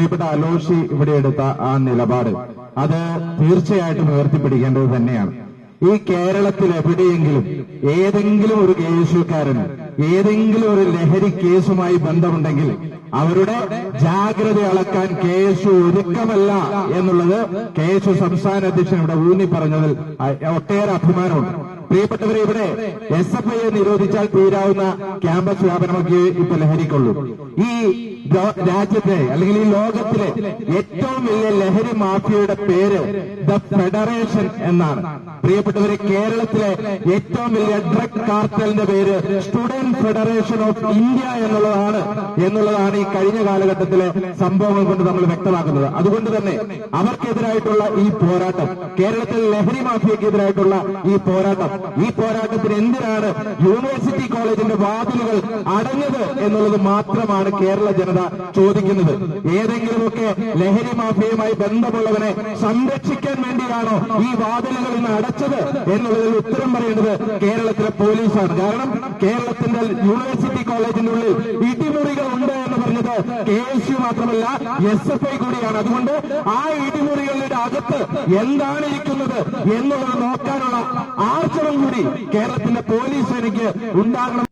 പ്രിയപ്പെട്ട അലോഷി ഇവിടെ എടുത്ത ആ നിലപാട് അത് തീർച്ചയായിട്ടും ഉയർത്തിപ്പിടിക്കേണ്ടത് തന്നെയാണ്. ഈ കേരളത്തിൽ എവിടെയെങ്കിലും ഏതെങ്കിലും ഒരു കേസുകാരന് ഏതെങ്കിലും ഒരു ലഹരി കേസുമായി ബന്ധമുണ്ടെങ്കിൽ അവരുടെ ജാഗ്രത അളക്കാൻ കേസു ഒരുക്കമല്ല എന്നുള്ളത് കേസു സംസ്ഥാന അധ്യക്ഷൻ ഇവിടെ ഊന്നി പറഞ്ഞതിൽ ഒട്ടേറെ അഭിമാനമുണ്ട്. പ്രിയപ്പെട്ടവരെ ഇവിടെ എസ് എഫ് ഐയെ നിരോധിച്ചാൽ തീരാവുന്ന ക്യാമ്പസ് വ്യാപനമൊക്കെ ഇപ്പൊ ലഹരിക്കുള്ളൂ. ഈ രാജ്യത്തെ അല്ലെങ്കിൽ ഈ ലോകത്തിലെ ഏറ്റവും വലിയ ലഹരി മാഫിയയുടെ പേര് ദ ഫെഡറേഷൻ എന്നാണ്. പ്രിയപ്പെട്ടവരെ കേരളത്തിലെ ഏറ്റവും വലിയ ഡ്രഗ് കാർട്ടലിന്റെ പേര് സ്റ്റുഡന്റ് ഫെഡറേഷൻ ഓഫ് ഇന്ത്യ എന്നുള്ളതാണ് എന്നുള്ളതാണ് ഈ കഴിഞ്ഞ കാലഘട്ടത്തിലെ സംഭവങ്ങൾ കൊണ്ട് നമ്മൾ വ്യക്തമാക്കുന്നത്. അതുകൊണ്ട് തന്നെ അവർക്കെതിരായിട്ടുള്ള ഈ പോരാട്ടം കേരളത്തിൽ ലഹരി മാഫിയക്കെതിരായിട്ടുള്ള ഈ പോരാട്ടം ഈ പോരാട്ടത്തിന് എന്തിനാണ് യൂണിവേഴ്സിറ്റി കോളേജിന്റെ വാതിലുകൾ അടഞ്ഞത് എന്നുള്ളത് മാത്രമാണ് കേരള ജനത ചോദിക്കുന്നത്. ഏതെങ്കിലുമൊക്കെ ലഹരി മാഫിയയുമായി ബന്ധമുള്ളവനെ സംരക്ഷിക്കാൻ വേണ്ടിയാണോ ഈ വാതിലുകൾ ഇന്ന് അടച്ചത് എന്നുള്ളതിൽ ഉത്തരം പറയേണ്ടത് കേരളത്തിലെ പോലീസാണ്. കാരണം കേരളത്തിന്റെ യൂണിവേഴ്സിറ്റി കോളേജിനുള്ളിൽ ഇടിമുറികൾ ഉണ്ട് എന്ന് പറഞ്ഞത് കെ എസ് യു മാത്രമല്ല എസ് എഫ് ഐ കൂടിയാണ്. അതുകൊണ്ട് ആ ഇടിമുറികളുടെ അകത്ത് എന്താണ് ഇരിക്കുന്നത് എന്നുള്ളത് നോക്കാനുള്ള ആർജവം കൂടി കേരളത്തിന്റെ പോലീസ് എനിക്ക് ഉണ്ടാകണം.